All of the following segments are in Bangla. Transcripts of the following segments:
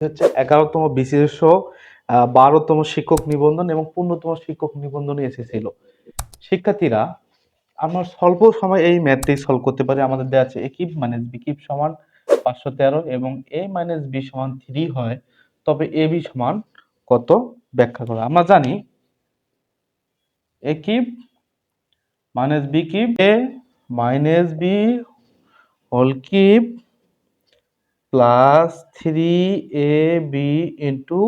হচ্ছে এগারোতম বিশেষ বারোতম শিক্ষক নিবন্ধন এবং পূর্ণতম শিক্ষক নিবন্ধনে এসেছিল। শিক্ষার্থীরা, আমরা স্বল্প সময় এই ম্যাথটি সলভ করতে পারি। আমাদের দেওয়া আছে একিপ মাইনাস বিকিপ সমান পাঁচশো তেরো এবং এ মাইনাস বি সমান থ্রি হয়। তবে এ বি সমান কত? ব্যাখ্যা করা। আমরা জানি A cube minus B cube A minus B whole cube plus three A B into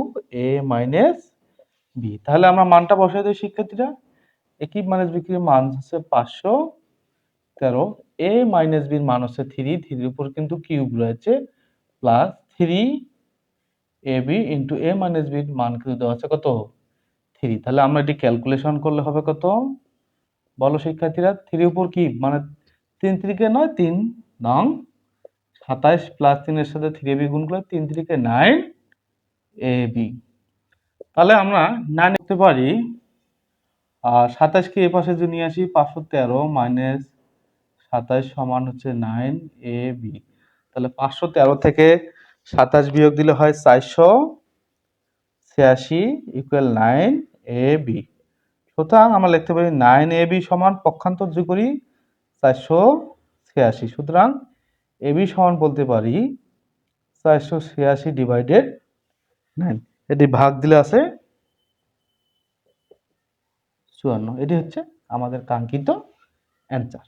A minus B তাহলে আমরা মানটা বসাই দিই শিক্ষার্থীরা। একই মাইনাস বি এর মান হচ্ছে পাঁচশো তেরো। এ মাইনাস বির মান হচ্ছে থ্রি থ্রির উপর কিন্তু কিউব রয়েছে। Plus three A B into A minus বির মান কিন্তু দেওয়া আছে কত? থ্রি তাহলে আমরা এটি ক্যালকুলেশন করলে হবে কত? বলো শিক্ষার্থীরা থ্রির উপর কি? মানে তিন তিরিকে নয়, তিন নং সাতাইশ প্লাস তিনের সাথে থ্রি বি গুণ করলে তিন তিরিকে নাইন এ বি তাহলে আমরা নাইন করতে পারি, আর সাতাইশকে এ পাশে যদি নিয়ে আসি, পাঁচশো তেরো মাইনাস সাতাইশ সমান হচ্ছে নাইন এ বি তাহলে পাঁচশো তেরো থেকে সাতাশ বিয়োগ দিলে হয় চারশো ছিয়াশি ইকুয়াল নাইন এ বি সুতরাং আমরা লিখতে পারি নাইন এ বি সমান পক্ষান্তর করি চারশো ছিয়াশি। সুতরাং এ বি সমান বলতে পারি চারশো ছিয়াশি ডিভাইডেড নাইন এটি ভাগ দিলে আছে চুয়ান্ন। এটি হচ্ছে আমাদের কাঙ্ক্ষিত অ্যান্সার